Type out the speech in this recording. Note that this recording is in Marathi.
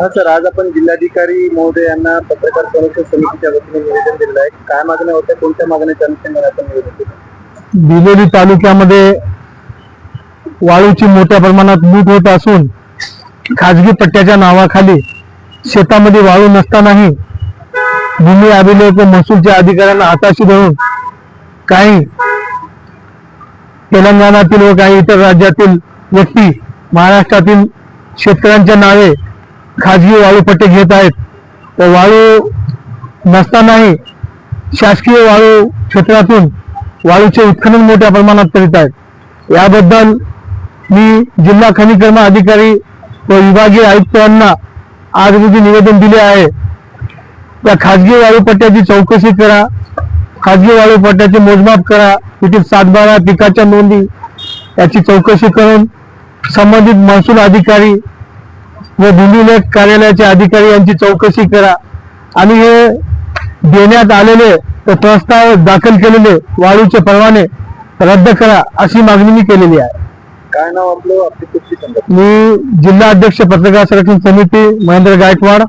हा सर आज आपण जिल्हाधिकारी महोदय यांना पत्रकार संरक्षण समितीच्या वतीने निवेदन दिलेलं आहे. काय मागण्या होत्या? कोणत्या मागण्याच्या अनुषंगाने आपण निवेदन दिलं बिलोली तालुक्यामध्ये वाळूची मोठ्या प्रमाणात लूट होत असून खाजगी पट्ट्याच्या नावाखाली शेतामध्ये वाळू नसतानाही भूमी अभिलेख व महसूलच्या अधिकाऱ्यांना हाताशी धरून काही तेलंगणातील व काही इतर राज्यातील व्यक्ती महाराष्ट्रातील शेतकऱ्यांच्या नावे खाजगी वाळू पट्टे घेत आहेत. व वाळू नसतानाही शासकीय वाळू क्षेत्रातून वाळूचे उत्खनन मोठ्या प्रमाणात करीत आहेत. याबद्दल मी जिल्हा खनिकर्म अधिकारी व विभागीय आयुक्तांना आज रोजी निवेदन दिले आहे. त्या खाजगी वाळूपट्ट्याची चौकशी करा. खाजगी वाळूपट्ट्याचे मोजमाप करा. तिथे सातबारा पिकाच्या नोंदी याची चौकशी करून संबंधित महसूल अधिकारी व भूमिलेख कार्यालयाचे अधिकारी यांची चौकशी करा. आणि हे देण्यात आलेले प्रस्ताव दाखल केलेले वाळूचे परवाने रद्द करा अशी मागणी मी केलेली आहे. काय नाव आपलं? मी जिल्हा अध्यक्ष पत्रकार संरक्षण समिती महेंद्र गायकवाड.